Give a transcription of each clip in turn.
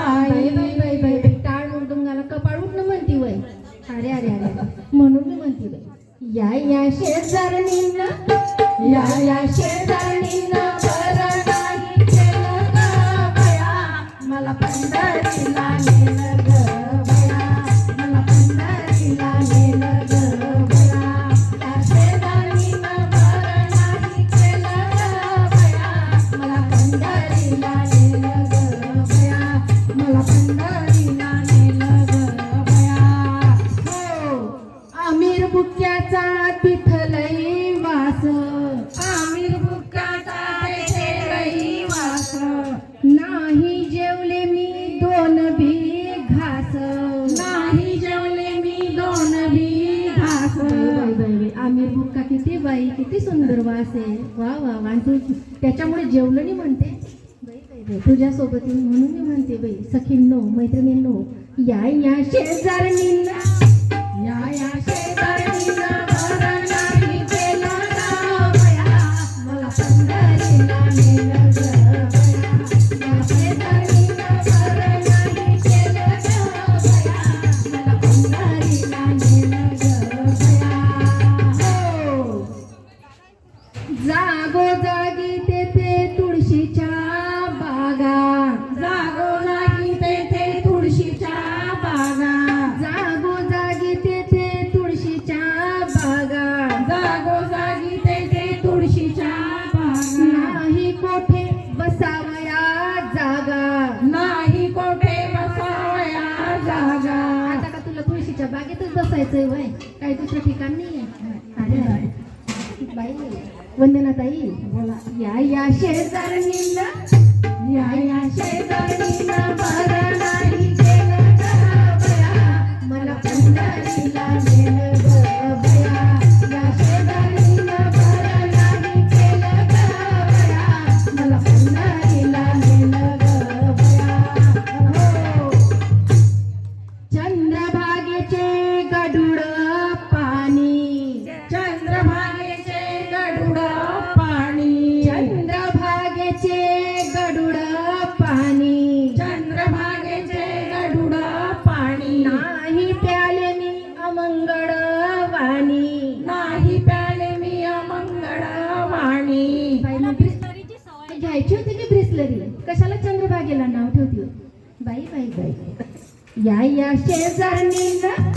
बाई बाई बाई बाई बाई टाळ मृदंगाला कपाळ उठणं म्हणती वय. अरे अरे अरे म्हणून मी म्हणती बाई या या शेजारणीनं आमिर बुक्का किती बाई किती सुंदर वास आहे. वा वा वा. तू त्याच्यामुळे जेवलं म्हणते बाई, तुझ्या सोबत म्हणून मी म्हणते बाई सखींनो मैत्रिणींनो या या शेजारणींना. बागेतच वय काही दुसरं ठिकाण अरे अरे. बाई वंदना ताई बोला. या या शेजारणीला या या शेजारणीला बरं नाही मला पंढरीला नेलं घ्यायची होती की ब्रिसलरी? कशाला चंद्रभागेला नाव ठेवती बाई बाई बाई. या या शेजारणीनं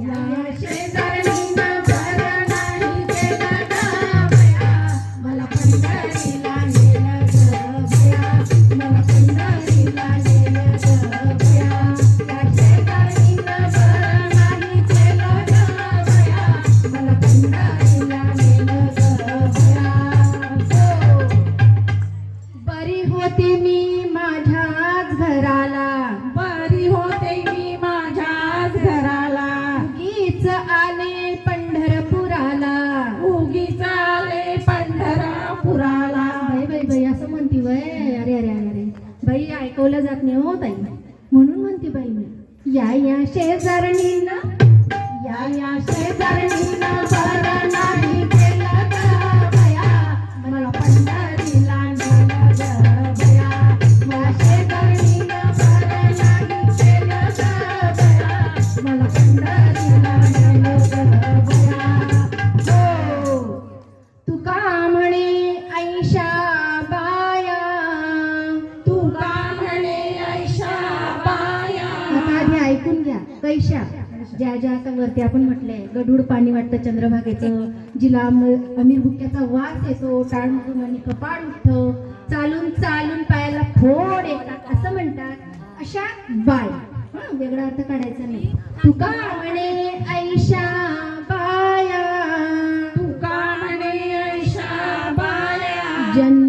या या शेजारणीनं. बाई जात नाही हो ताई. म्हणून म्हणते बाई मी या या शेजारणींना या या शेजारणींना बरं नाही. कैशा ज्या ज्या आता वरती आपण म्हटलंय गडूळ पाणी वाटतं चंद्रभागेचं जिला अम- अमीर भुक्याचा वास येतो टाळमधून आणि कपाळ उठतं चालून चालून पायाला फोड येतात असं म्हणतात. अशा बाय. हं, वेगळा अर्थ काढायचा नाही. तुका म्हणे ऐशा बाया. तुका म्हणे ऐशा बाया. जन्मा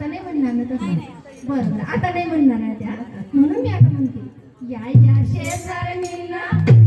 आता नाही म्हणणार ना तसं. बरं बरं. आता नाही म्हणणार त्या. म्हणून मी आता म्हणते या या शेजारणींना